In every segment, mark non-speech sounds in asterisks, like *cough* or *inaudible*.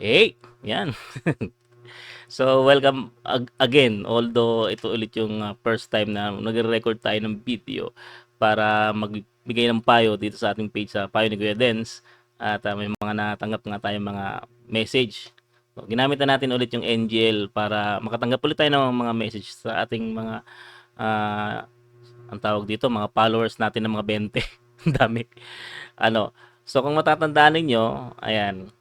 Hey, yan. *laughs* so, welcome ag- again. Although ito ulit yung uh, first time na nagre-record tayo ng video para magbigay ng payo dito sa ating page sa Payo ni Kuya Dens. At uh, may mga natanggap nga tayong mga message. So, ginamit na natin ulit yung NGL para makatanggap ulit tayo ng mga message sa ating mga uh, ang tawag dito, mga followers natin ng mga 20. *laughs* Ang dami. Ano, so kung matatandaan ninyo, ayan,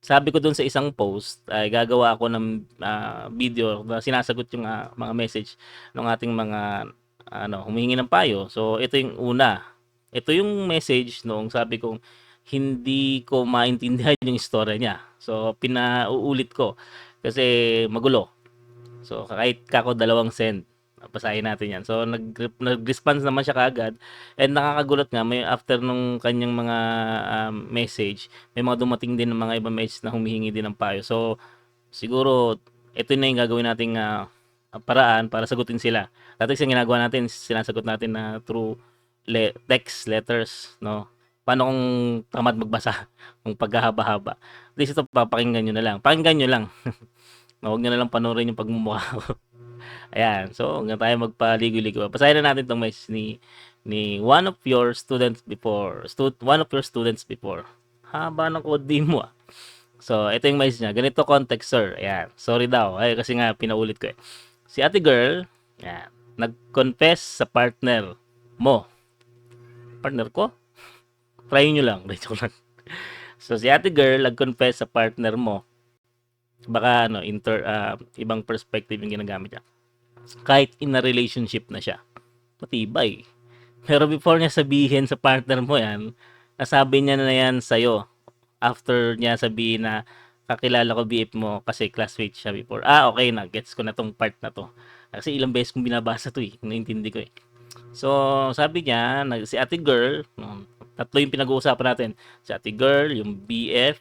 sabi ko dun sa isang post ay gagawa ako ng uh, video na sinasagot yung uh, mga message ng ating mga ano humihingi ng payo. So ito yung una. Ito yung message noong sabi kong hindi ko maintindihan yung istorya niya. So pinauulit ko kasi magulo. So kahit kako dalawang send basahin natin yan. So, nag, nag-response naman siya kaagad. And nakakagulat nga, may after nung kanyang mga um, message, may mga dumating din ng mga ibang message na humihingi din ng payo. So, siguro, ito na yung gagawin nating uh, paraan para sagutin sila. Dati kasi ginagawa natin, sinasagot natin na through le- text, letters, no? Paano kung tamad magbasa? *laughs* kung paghahaba-haba. At least ito, papakinggan nyo na lang. Pakinggan nyo lang. *laughs* Huwag nyo na lang panoorin yung pagmumukha ko. *laughs* Ayan. So, hanggang tayo magpaligo-ligo. Basahin na natin itong message ni ni one of your students before. Stud one of your students before. Haba ng code mo ah. So, ito yung message niya. Ganito context, sir. Ayan. Sorry daw. Ay, kasi nga, pinaulit ko eh. Si ate girl, ayan, nag-confess sa partner mo. Partner ko? Try nyo lang. *laughs* Joke lang. So, si ate girl, nag-confess sa partner mo. Baka, ano, inter, uh, ibang perspective yung ginagamit niya kahit in a relationship na siya. Matibay. Pero before niya sabihin sa partner mo yan, nasabi niya na yan sa'yo. After niya sabihin na kakilala ko BF mo kasi classmate siya before. Ah, okay na. Gets ko na tong part na to. Kasi ilang beses kong binabasa to eh. Naintindi ko eh. So, sabi niya, si ate girl, tatlo yung pinag-uusapan natin. Si ate girl, yung BF,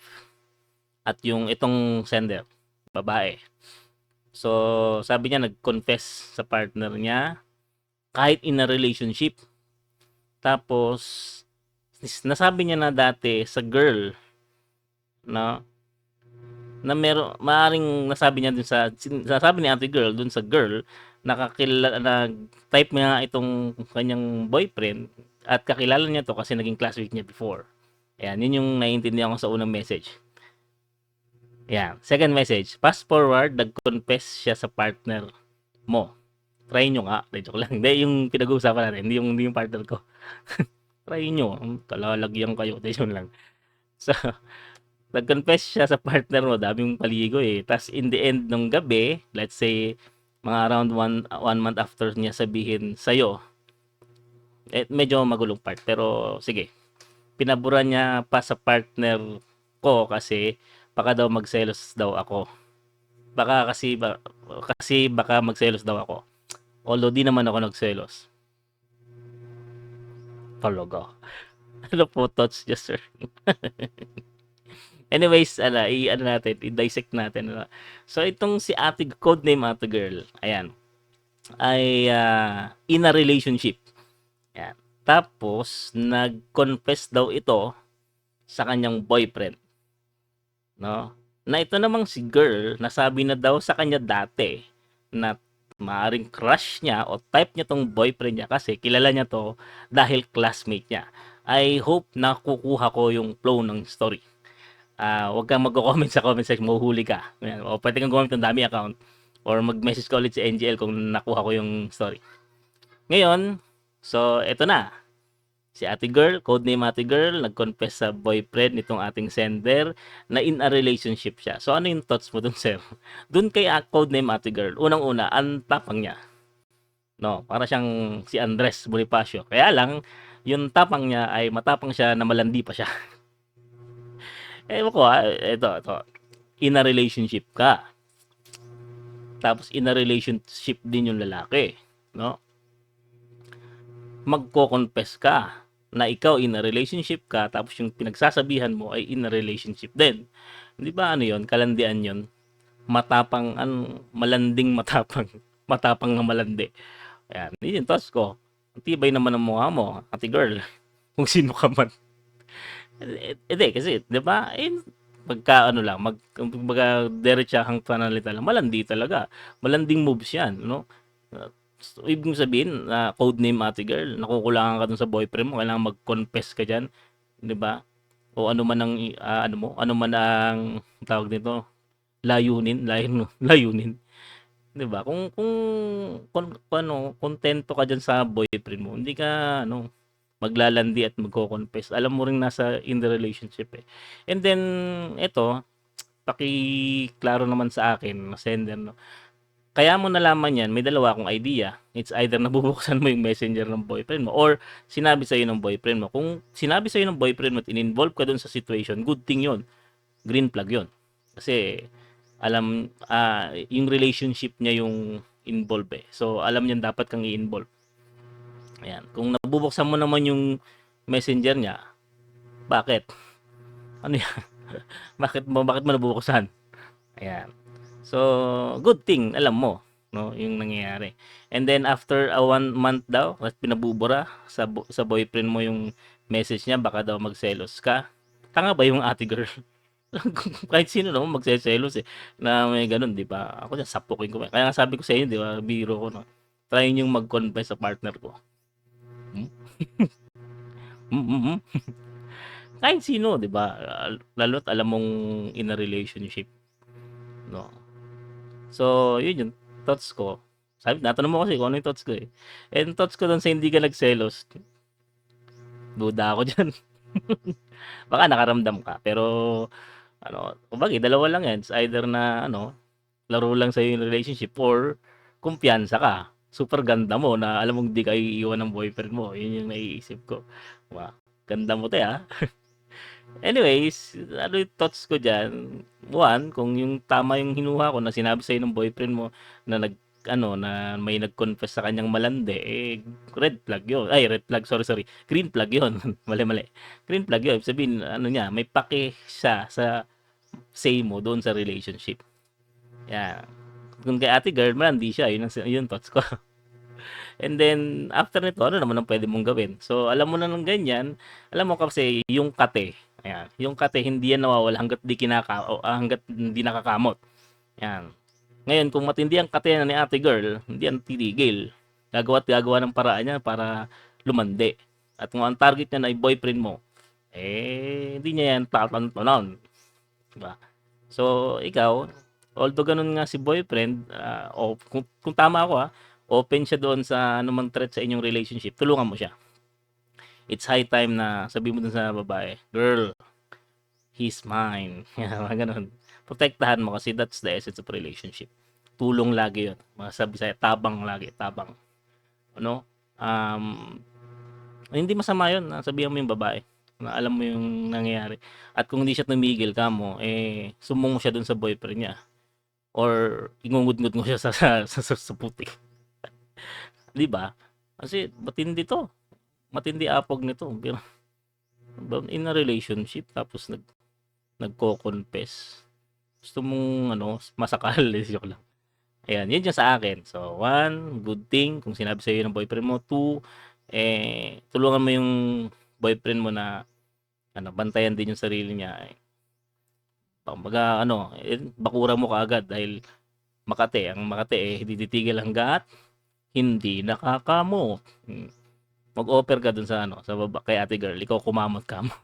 at yung itong sender, babae. So, sabi niya nag-confess sa partner niya kahit in a relationship. Tapos nasabi niya na dati sa girl no na meron maaring nasabi niya din sa nasabi ni Ate Girl dun sa girl nakakilala na type niya itong kanyang boyfriend at kakilala niya to kasi naging classmate niya before. Ayan, yun yung naiintindihan ko sa unang message. Yan. Second message. Fast forward, nag-confess siya sa partner mo. Try nyo nga. De, joke lang. *laughs* Hindi, yung pinag-uusapan natin. Hindi yung, hindi yung partner ko. *laughs* Try nyo. Talalagyan kayo. De, yun lang. *laughs* So, nag-confess siya sa partner mo. Daming paligo eh. Tapos in the end ng gabi, let's say, mga around one, one month after niya sabihin sa'yo, eh, medyo magulong part. Pero, sige. Pinabura niya pa sa partner ko kasi baka daw magselos daw ako. Baka kasi ba, kasi baka magselos daw ako. Although di naman ako nagselos. Talaga. *laughs* Ano po thoughts just sir? *laughs* Anyways, ala, i ano natin, i-dissect natin. Ano. So itong si Ate code name Ate Girl, ayan. Ay uh, in a relationship. Ayan. Tapos nag-confess daw ito sa kanyang boyfriend no? Na ito namang si girl, nasabi na daw sa kanya dati na maaring crush niya o type niya tong boyfriend niya kasi kilala niya to dahil classmate niya. I hope na kukuha ko yung flow ng story. Uh, huwag kang mag-comment sa comment section, mahuhuli ka. O pwede kang gumamit ng dami account or mag-message ka ulit sa NGL kung nakuha ko yung story. Ngayon, so eto na si ate girl, code name ate girl, nag-confess sa boyfriend nitong ating sender na in a relationship siya. So ano yung thoughts mo dun, sir? *laughs* Dun kay uh, code name ate girl, unang-una, ang tapang niya. No, para siyang si Andres Bonifacio. Kaya lang, yung tapang niya ay matapang siya na malandi pa siya. *laughs* eh, ko ha, ito, ito. In a relationship ka. Tapos in a relationship din yung lalaki. No? Magko-confess ka na ikaw in a relationship ka tapos yung pinagsasabihan mo ay in a relationship din. Hindi ba ano yon Kalandian yon Matapang, ano, malanding matapang. *laughs* Matapang na malandi. Ayan, yun thoughts ko. Tibay naman ng mukha mo, ate girl. *laughs* Kung sino ka man. Hindi, kasi, di ba? Eh, pagka ano lang, mag kumbaga diretsahang pananalita lang, malandi talaga. Malanding moves 'yan, no? Uh, so, ibig sabihin, na code name ate girl, nakukulangan ka dun sa boyfriend mo, kailangan mag-confess ka diyan, 'di ba? O ano man ang ah, ano mo, ano man ang tawag nito, layunin, layun *laughs* layunin. 'Di ba? Kung kung kung ano, kontento ka diyan sa boyfriend mo, hindi ka ano, maglalandi at magko-confess. Alam mo ring nasa in the relationship eh. And then eto, pakiklaro naman sa akin sender no. Kaya mo nalaman yan, may dalawa akong idea. It's either *laughs* nabubuksan mo yung messenger ng boyfriend mo or sinabi sa'yo ng boyfriend mo. Kung sinabi sa'yo ng boyfriend mo at in-involve ka dun sa situation, good thing yon Green flag yon Kasi alam, ah, yung relationship niya yung involved eh. So, alam niya dapat kang i-involve. Ayan. Kung nabubuksan mo naman yung messenger niya, bakit? Ano yan? *laughs* bakit mo bakit mo nabubuksan? Ayan. So, good thing, alam mo, no, yung nangyayari. And then after a one month daw, at pinabubura sa bo- sa boyfriend mo yung message niya, baka daw magselos ka. Tanga ba yung ate girl? *laughs* Kahit sino naman magseselos eh, na may ganun, di ba? Ako dyan, sapukin ko. Kaya nga sabi ko sa inyo, di ba, biro ko, no? Try yung mag-confess sa partner ko. Hmm? *laughs* Mm, mm, mm. Kahit sino, di ba? Lalo't alam mong in a relationship. No? So, yun yung thoughts ko. Sabi, natanong mo kasi kung ano yung thoughts ko eh. And thoughts ko dun sa hindi ka nagselos, duda ako *laughs* dyan. Baka nakaramdam ka. Pero, ano, kumbaga, dalawa lang yan. It's either na, ano, laro lang sa'yo yung relationship or kumpiyansa ka. Super ganda mo na alam mong di ka iiwan ng boyfriend mo. Yun yung naiisip ko. Wow, ganda mo te ah. *laughs* Anyways, ano yung thoughts ko dyan? One, kung yung tama yung hinuha ko na sinabi sa'yo ng boyfriend mo na nag ano na may nag-confess sa kanyang malande eh red flag yun. Ay red flag sorry sorry. Green flag yun. *laughs* Mali mali. Green flag yun. Sabihin ano niya may pake siya sa say mo doon sa relationship. Yeah. Kung kay ate girl malandi siya. Yun ang yun thoughts ko. *laughs* And then after nito ano naman ang pwede mong gawin? So alam mo na ng ganyan. Alam mo kasi yung kate ayan yung kate hindi yan nawawala hanggat di kinaka ah, hanggat hindi nakakamot yan ngayon, kung matindi ang katena ni ate girl, hindi yan titigil. Gagawa at gagawa ng paraan niya para lumande. At kung ang target niya na ay boyfriend mo, eh, hindi niya yan tatantonon. Diba? So, ikaw, although ganun nga si boyfriend, uh, o, kung, kung tama ako ha, open siya doon sa anumang threat sa inyong relationship, tulungan mo siya. It's high time na sabi mo dun sa babae, girl, he's mine. *laughs* Yan, ganun protektahan mo kasi that's the essence of relationship. Tulong lagi yun. Mga sabi sa'yo, tabang lagi, tabang. Ano? Um, hindi masama yun. Sabihan mo yung babae na alam mo yung nangyayari. At kung hindi siya tumigil ka mo, eh, sumong mo siya dun sa boyfriend niya. Or, ingungud-ngud mo siya sa, *laughs* sa, sa, sa, putik. *laughs* di ba? Kasi, matindi to. Matindi apog nito. In a relationship, tapos nag, nagko-confess gusto mong ano, masakal, *laughs* joke lang. Ayan, yun yung sa akin. So, one, good thing kung sinabi sa iyo ng boyfriend mo. Two, eh, tulungan mo yung boyfriend mo na ano, bantayan din yung sarili niya. Eh. Pagbaga, ano, eh, bakura mo kaagad dahil Makate, ang Makate eh, hindi titigil hanggat hindi nakakamot. Hmm. Mag-offer ka dun sa ano, sa baba kay ate girl, ikaw kumamot ka *laughs* mo.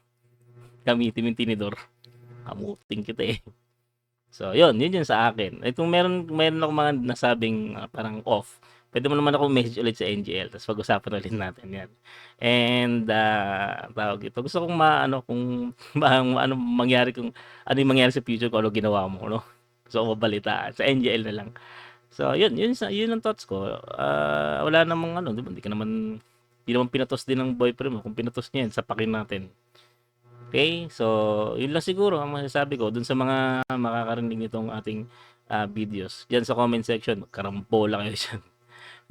Gamitin yung tinidor. Kamuting kita eh. So, yun, yun yun sa akin. Eh, kung meron, meron ako mga nasabing uh, parang off, pwede mo naman ako message ulit sa NGL, tapos pag-usapan ulit natin yan. And, uh, tawag ito, gusto kong maano, kung *laughs* ma, ano mangyari, kung ano yung mangyari sa future ko, ano ginawa mo, no? So, mabalitaan. Sa NGL na lang. So, yun, yun, yun ang thoughts ko. Uh, wala namang ano, di ba? Hindi ka naman, hindi naman pinatos din ng boyfriend mo. Kung pinatos niya yan, sapakin natin. Okay? So, yun lang siguro ang masasabi ko dun sa mga makakarinig nitong ating uh, videos. Diyan sa comment section, karambola kayo *laughs* dyan.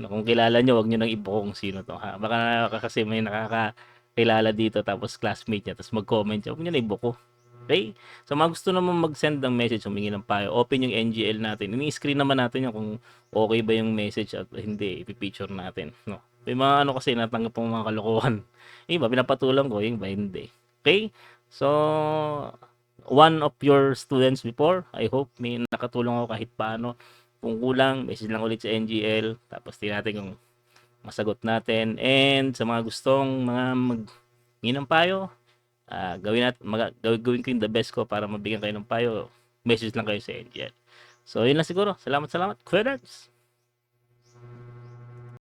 no, kung kilala nyo, wag nyo nang ibuko kung sino to. Ha? Baka kasi may nakakakilala dito tapos classmate niya tapos mag-comment siya, wag nyo na ibuko. Okay? So, mga gusto naman mag-send ng message, humingi ng payo, open yung NGL natin. Ini-screen naman natin yung kung okay ba yung message at hindi, ipipicture natin. No? May mga ano kasi natanggap pong mga kalokohan. *laughs* Yung iba, pinapatulang ko, yung iba hindi. Okay? So, one of your students before. I hope may nakatulong ako kahit paano. Kung kulang, message lang ulit sa NGL. Tapos tingnan natin kung masagot natin. And sa mga gustong mga mag ng payo, ah, gawin natin, mag, gawin ko yung the best ko para mabigyan kayo ng payo. Message lang kayo sa NGL. So, yun lang siguro. Salamat, salamat. Nerds!